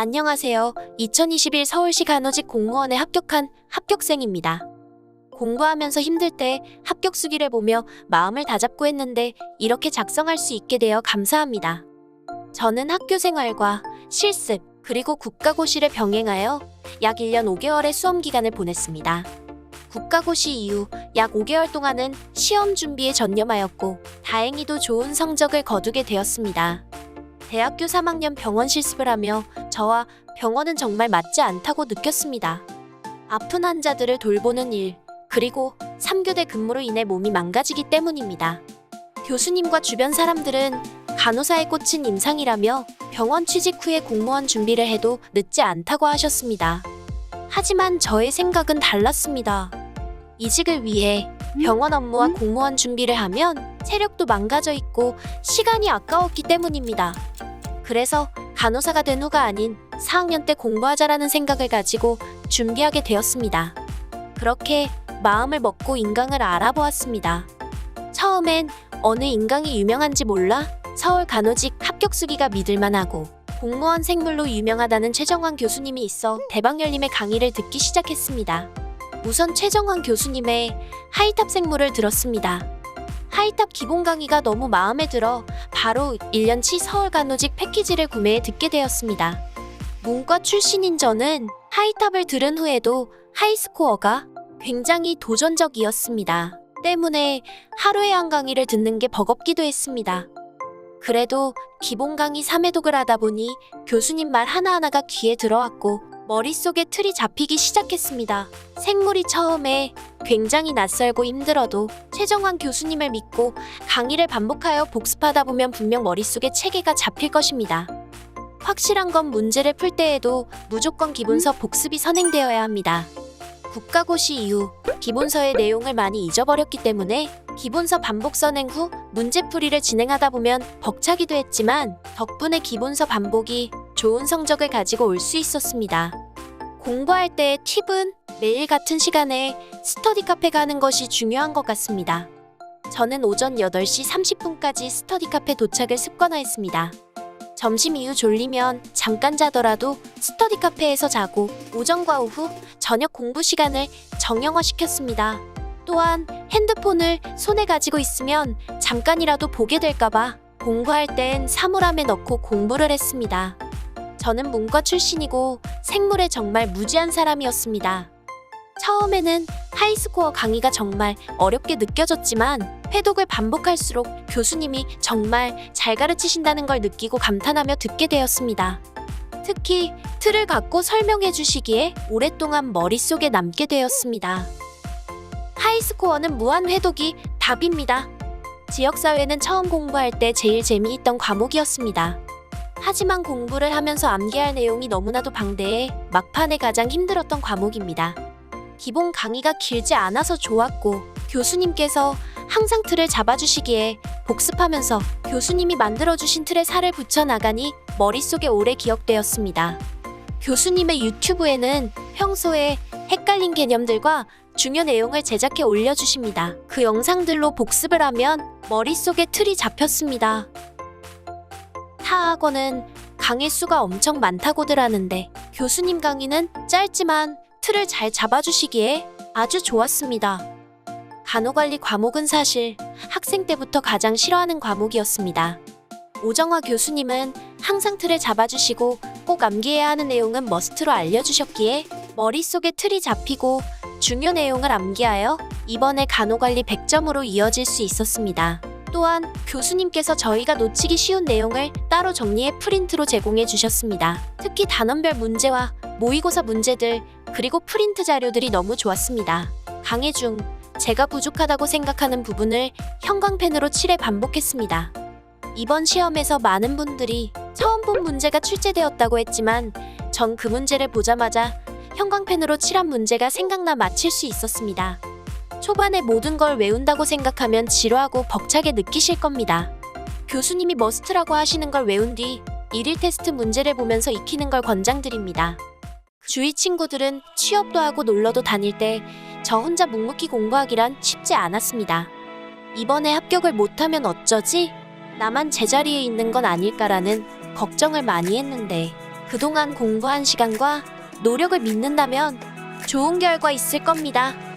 안녕하세요. 2021 서울시 간호직 공무원에 합격한 합격생입니다. 공부하면서 힘들 때 합격 수기를 보며 마음을 다잡고 했는데 이렇게 작성할 수 있게 되어 감사합니다. 저는 학교 생활과 실습 그리고 국가고시를 병행하여 약 1년 5개월의 수험 기간을 보냈습니다. 국가고시 이후 약 5개월 동안은 시험 준비에 전념하였고 다행히도 좋은 성적을 거두게 되었습니다. 대학교 3학년 병원 실습을 하며 저와 병원은 정말 맞지 않다고 느꼈습니다. 아픈 환자들을 돌보는 일, 그리고 3교대 근무로 인해 몸이 망가지기 때문입니다. 교수님과 주변 사람들은 간호사에 꽂힌 임상이라며 병원 취직 후에 공무원 준비를 해도 늦지 않다고 하셨습니다. 하지만 저의 생각은 달랐습니다. 이직을 위해 병원 업무와 공무원 준비를 하면 체력도 망가져 있고 시간이 아까웠기 때문입니다. 그래서 간호사가 된 후가 아닌 4학년 때 공부하자라는 생각을 가지고 준비하게 되었습니다. 그렇게 마음을 먹고 인강을 알아보았습니다. 처음엔 어느 인강이 유명한지 몰라 서울 간호직 합격 수기가 믿을만하고 공무원 생물로 유명하다는 최정환 교수님이 있어 대박열림의 강의를 듣기 시작했습니다. 우선 최정환 교수님의 하이탑 생물을 들었습니다. 하이탑 기본 강의가 너무 마음에 들어 바로 1년치 서울 간호직 패키지를 구매해 듣게 되었습니다. 문과 출신인 저는 하이탑을 들은 후에도 하이스코어가 굉장히 도전적이었습니다. 때문에 하루에 한 강의를 듣는 게 버겁기도 했습니다. 그래도 기본 강의 3회독을 하다 보니 교수님 말 하나하나가 귀에 들어왔고 머릿속에 틀이 잡히기 시작했습니다. 생물이 처음에 굉장히 낯설고 힘들어도 최정환 교수님을 믿고 강의를 반복하여 복습하다 보면 분명 머릿속에 체계가 잡힐 것입니다. 확실한 건 문제를 풀 때에도 무조건 기본서 복습이 선행되어야 합니다. 국가고시 이후 기본서의 내용을 많이 잊어버렸기 때문에 기본서 반복 선행 후 문제풀이를 진행하다 보면 벅차기도 했지만 덕분에 기본서 반복이 좋은 성적을 가지고 올 수 있었습니다. 공부할 때의 팁은 매일 같은 시간에 스터디 카페 가는 것이 중요한 것 같습니다. 저는 오전 8시 30분까지 스터디 카페 도착을 습관화했습니다. 점심 이후 졸리면 잠깐 자더라도 스터디 카페에서 자고 오전과 오후 저녁 공부 시간을 정형화 시켰습니다. 또한 핸드폰을 손에 가지고 있으면 잠깐이라도 보게 될까봐 공부할 땐 사물함에 넣고 공부를 했습니다. 저는 문과 출신이고 생물에 정말 무지한 사람이었습니다. 처음에는 하이스코어 강의가 정말 어렵게 느껴졌지만 회독을 반복할수록 교수님이 정말 잘 가르치신다는 걸 느끼고 감탄하며 듣게 되었습니다. 특히 틀을 갖고 설명해 주시기에 오랫동안 머릿속에 남게 되었습니다. 하이스코어는 무한 회독이 답입니다. 지역사회는 처음 공부할 때 제일 재미있던 과목이었습니다. 하지만 공부를 하면서 암기할 내용이 너무나도 방대해 막판에 가장 힘들었던 과목입니다. 기본 강의가 길지 않아서 좋았고 교수님께서 항상 틀을 잡아주시기에 복습하면서 교수님이 만들어주신 틀에 살을 붙여 나가니 머릿속에 오래 기억되었습니다. 교수님의 유튜브에는 평소에 헷갈린 개념들과 중요 내용을 제작해 올려주십니다. 그 영상들로 복습을 하면 머릿속에 틀이 잡혔습니다. 타 학원은 강의 수가 엄청 많다고들 하는데 교수님 강의는 짧지만 틀을 잘 잡아주시기에 아주 좋았습니다. 간호관리 과목은 사실 학생 때부터 가장 싫어하는 과목이었습니다. 오정화 교수님은 항상 틀을 잡아주시고 꼭 암기해야 하는 내용은 머스트로 알려주셨기에 머릿속에 틀이 잡히고 중요 내용을 암기하여 이번에 간호관리 100점으로 이어질 수 있었습니다. 또한 교수님께서 저희가 놓치기 쉬운 내용을 따로 정리해 프린트로 제공해 주셨습니다. 특히 단원별 문제와 모의고사 문제들 그리고 프린트 자료들이 너무 좋았습니다. 강의 중 제가 부족하다고 생각하는 부분을 형광펜으로 칠해 반복했습니다. 이번 시험에서 많은 분들이 처음 본 문제가 출제되었다고 했지만 전 그 문제를 보자마자 형광펜으로 칠한 문제가 생각나 맞힐 수 있었습니다. 초반에 모든 걸 외운다고 생각하면 지루하고 벅차게 느끼실 겁니다. 교수님이 머스트라고 하시는 걸 외운 뒤 일일 테스트 문제를 보면서 익히는 걸 권장드립니다. 주위 친구들은 취업도 하고 놀러도 다닐 때 저 혼자 묵묵히 공부하기란 쉽지 않았습니다. 이번에 합격을 못하면 어쩌지? 나만 제자리에 있는 건 아닐까라는 걱정을 많이 했는데 그동안 공부한 시간과 노력을 믿는다면 좋은 결과 있을 겁니다.